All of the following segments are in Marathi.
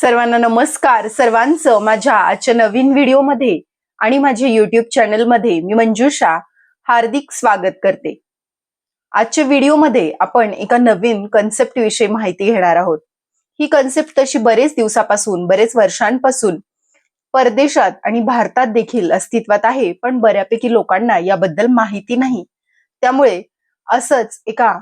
सर्वांना नमस्कार. सर्वांचं माझ्या आजच्या नवीन व्हिडिओमध्ये आणि माझ्या युट्यूब चॅनलमध्ये मी मंजुषा हार्दिक स्वागत करते. आजच्या व्हिडिओमध्ये आपण एका नवीन कन्सेप्ट विषयी माहिती घेणार आहोत. ही कन्सेप्ट तशी बरेच दिवसापासून बरेच वर्षांपासून परदेशात आणि भारतात देखील अस्तित्वात आहे पण बऱ्यापैकी लोकांना याबद्दल माहिती नाही. त्यामुळे असंच एका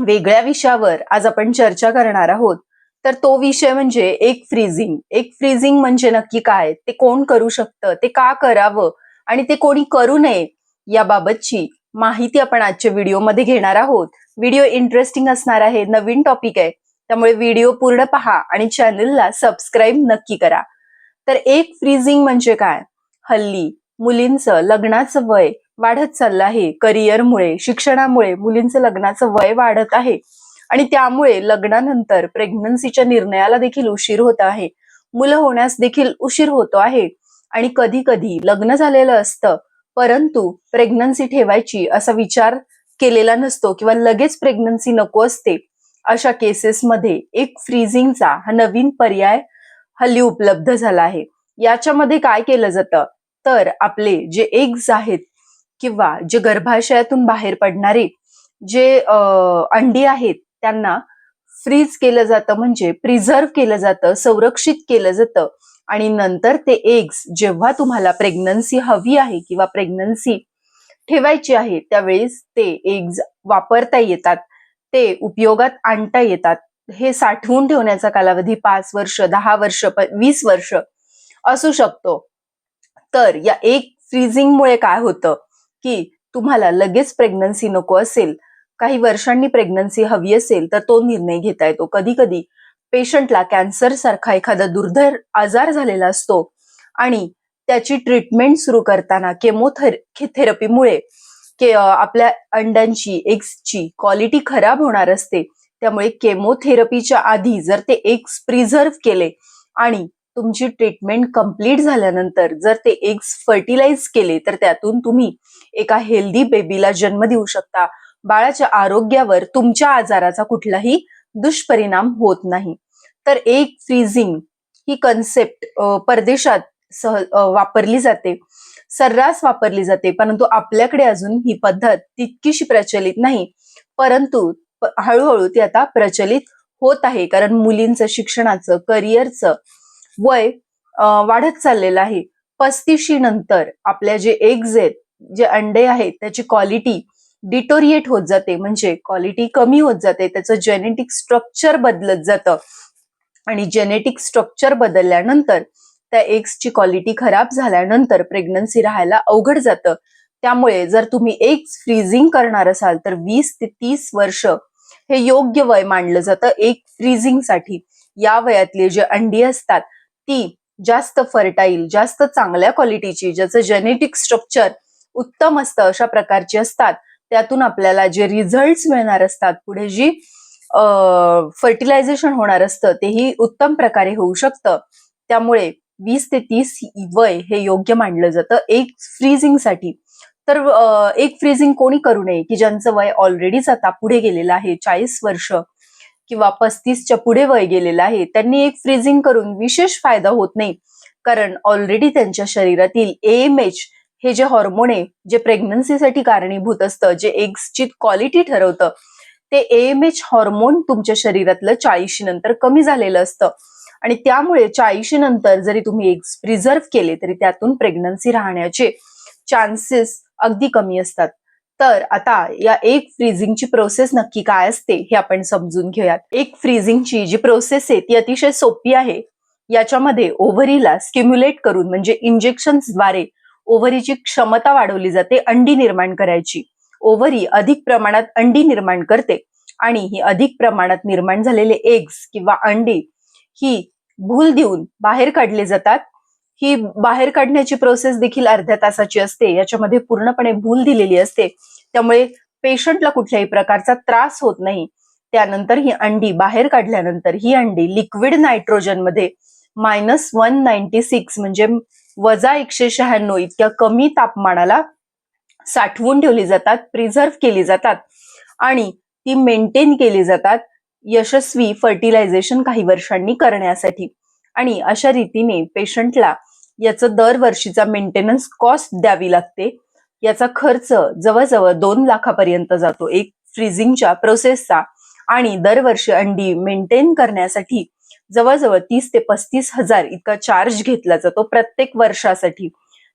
वेगळ्या विषयावर आज आपण चर्चा करणार आहोत. तर तो विषय म्हणजे एक फ्रीजिंग एक फ्रीजिंग म्हणजे नक्की काय? ते कोण करू शकतं? ते का करावं? आणि ते कोणी करू नये याबाबतची माहिती आपण आजच्या व्हिडिओमध्ये घेणार आहोत. व्हिडिओ इंटरेस्टिंग असणार आहे नवीन टॉपिक आहे. त्यामुळे व्हिडिओ पूर्ण पहा आणि चॅनलला सबस्क्राईब नक्की करा. तर एक फ्रीजिंग म्हणजे काय? हल्ली मुलींचं लग्नाचं वय वाढत चाललं आहे. करिअरमुळे शिक्षणामुळे मुलींचं लग्नाचं वय वाढत आहे. आणि त्यामुळे लग्नानंतर प्रेग्नन्सीच्या निर्णयाला देखील उशीर होत आहे. मुलं होण्यास देखील उशीर होतो आहे. आणि कधी कधी लग्न झालेलं असतं परंतु प्रेग्नन्सी ठेवायची असा विचार केलेला नसतो किंवा लगेच प्रेग्नन्सी नको असते अशा केसेसमध्ये एक फ्रीजिंगचा हा नवीन पर्याय हल्ली उपलब्ध झाला आहे. याच्यामध्ये काय केलं जातं? तर आपले जे एग्ज आहेत किंवा जे गर्भाशयातून बाहेर पडणारे जे अंडी आहेत त्यांना फ्रीज केलं जातं म्हणजे प्रिझर्व्ह केलं जातं संरक्षित केलं जातं. आणि नंतर ते एग्स जेव्हा तुम्हाला प्रेग्नन्सी हवी आहे किंवा प्रेग्नन्सी ठेवायची आहे त्यावेळेस ते एग्ज वापरता येतात ते उपयोगात आणता येतात. हे साठवून ठेवण्याचा कालावधी पाच वर्ष दहा वर्ष वीस वर्ष असू शकतो. तर या एक फ्रीजिंगमुळे काय होतं? की तुम्हाला लगेच प्रेग्नन्सी नको असेल. काही वर्षांनी प्रेग्नन्सी हवी असेल तर तो निर्णय घेता येतो. कधी कधी पेशंटला कॅन्सर सारखा एखादा दुर्धर आजार झालेला असतो आणि त्याची ट्रीटमेंट सुरू करताना केमोथेरपीमुळे के आपल्या अंड्यांची एग्सची क्वालिटी खराब होणार असते. त्यामुळे केमोथेरपीच्या आधी जर ते एग्स प्रिझर्व्ह केले आणि तुमची ट्रीटमेंट कंप्लीट झाल्यानंतर जर ते एग्स फर्टिलाइज केले तर त्यातून तुम्ही एका हेल्दी बेबीला जन्म देऊ शकता. बाळाच्या आरोग्यावर तुमच्या आजाराचा कुठलाही दुष्परिणाम होत नाही. तर एक फ्रीजिंग ही कन्सेप्ट परदेशात सह वापरली जाते. सर्रास वापरली जाते परंतु आपल्याकडे अजून ही पद्धत तितकीशी प्रचलित नाही. परंतु हळूहळू ती आता प्रचलित होत आहे कारण मुलींचं शिक्षणाचं करिअरचं वय वाढत चाललेलं आहे. पस्तीशी नंतर आपल्या जे एग्ज आहेत जे अंडे आहेत त्याची क्वालिटी डिटोरिएट होत जाते. म्हणजे क्वालिटी कमी होत जाते. त्याचं जेनेटिक स्ट्रक्चर बदलत जातं. आणि जेनेटिक स्ट्रक्चर बदलल्यानंतर त्या एग्सची क्वालिटी खराब झाल्यानंतर प्रेग्नन्सी राहायला अवघड जातं. त्यामुळे जर तुम्ही एग्स फ्रीजिंग करणार असाल तर वीस ते तीस वर्ष हे योग्य वय मानलं जातं एक फ्रीजिंगसाठी. या वयातली जे अंडी असतात ती जास्त फर्टाईल जास्त चांगल्या क्वालिटीची ज्याचं जेनेटिक स्ट्रक्चर उत्तम असतं अशा प्रकारची असतात. त्यातून आपल्याला जे रिझल्ट मिळणार असतात पुढे जी फर्टिलायझेशन होणार असतं तेही उत्तम प्रकारे होऊ शकतं. त्यामुळे वीस ते तीस वय हे योग्य मानलं जातं. एक फ्रीजिंगसाठी. तर एक फ्रीजिंग कोणी करू नये की ज्यांचं वय ऑलरेडीच आता पुढे गेलेलं आहे चाळीस वर्ष किंवा पस्तीसच्या पुढे वय गेलेलं आहे त्यांनी एक फ्रीजिंग करून विशेष फायदा होत नाही. कारण ऑलरेडी त्यांच्या शरीरातील एम एच हे जे हॉर्मोन आहे जे प्रेग्नन्सीसाठी कारणीभूत असतं जे एग्सची क्वालिटी ठरवतं ते एम एच हॉर्मोन तुमच्या शरीरातलं चाळीशी नंतर कमी झालेलं असतं. आणि त्यामुळे चाळीशी नंतर जरी तुम्ही एग्स प्रिझर्व्ह केले तरी त्यातून प्रेग्नन्सी राहण्याचे चान्सेस अगदी कमी असतात. तर आता या एक फ्रीजिंगची प्रोसेस नक्की काय असते हे आपण समजून घेऊयात. एक फ्रीजिंगची जी प्रोसेस आहे ती अतिशय सोपी आहे. याच्यामध्ये ओव्हरीला स्टिम्युलेट करून म्हणजे इंजेक्शन्सद्वारे ओव्हरीची क्षमता वाढवली जाते अंडी निर्माण करायची. ओव्हरी अधिक प्रमाणात अंडी निर्माण करते आणि ही अधिक प्रमाणात निर्माण झालेले एग्स किंवा अंडी ही भूल देऊन बाहेर काढले जातात. ही बाहेर काढण्याची प्रोसेस देखील अर्ध्या तासाची असते. याच्यामध्ये पूर्णपणे भूल दिलेली असते. त्यामुळे पेशंटला कुठल्याही प्रकारचा त्रास होत नाही. त्यानंतर ही अंडी बाहेर काढल्यानंतर ही अंडी लिक्विड नायट्रोजनमध्ये मायनस वन नाईन्टी सिक्स म्हणजे वजा एकशे शहाण्णव इतक्या कमी तापमानाला साठवून ठेवली जातात प्रिझर्व्ह केली जातात. आणि ती मेंटेन केली जातात यशस्वी फर्टिलायझेशन काही वर्षांनी करण्यासाठी. आणि अशा रीतीने पेशंटला याचं दरवर्षीचा मेंटेनन्स कॉस्ट द्यावी लागते. याचा खर्च जवळजवळ दोन लाखापर्यंत जातो. एक फ्रीजिंगच्या प्रोसेसचा आणि दरवर्षी अंडी मेंटेन करण्यासाठी जवळजवळ तीस ते पस्तीस हजार इतका चार्ज घेतला जातो प्रत्येक वर्षासाठी.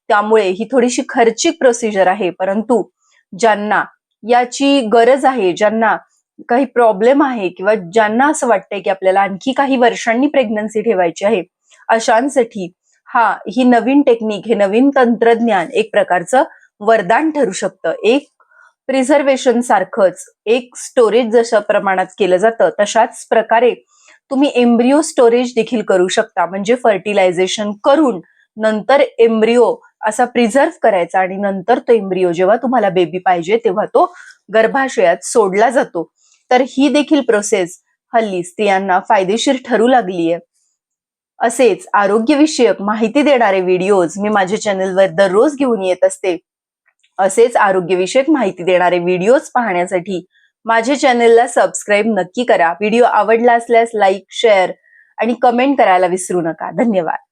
त्यामुळे ही थोडीशी खर्चिक प्रोसिजर आहे. परंतु ज्यांना याची गरज आहे ज्यांना काही प्रॉब्लेम आहे किंवा ज्यांना असं वाटतंय की आपल्याला आणखी काही वर्षांनी प्रेग्नन्सी ठेवायची आहे अशांसाठी हा ही नवीन टेक्निक हे नवीन तंत्रज्ञान एक प्रकारचं वरदान ठरू शकतं. एक प्रिझर्वेशन सारखंच एक स्टोरेज जशा प्रमाणात केलं जातं तशाच प्रकारे तुम्ही एम्ब्रिओ स्टोरेज देखील करू शकता. म्हणजे फर्टिलायझेशन करून नंतर एम्ब्रिओ असा प्रिझर्व्ह करायचा आणि नंतर तो एम्ब्रिओ जेव्हा तुम्हाला बेबी पाहिजे तेव्हा तो गर्भाशयात सोडला जातो. तर ही देखील प्रोसेस हल्ली स्त्रियांना फायदेशीर ठरू लागली आहे असेच आरोग्यविषयक माहिती देणारे व्हिडिओज मी माझ्या चॅनलवर दररोज घेऊन येत असते. असेच आरोग्यविषयक माहिती देणारे व्हिडिओज पाहण्यासाठी माझ्या चॅनलला सबस्क्राईब नक्की करा. व्हिडिओ आवडला असल्यास लाईक शेअर आणि कमेंट करायला विसरू नका. धन्यवाद.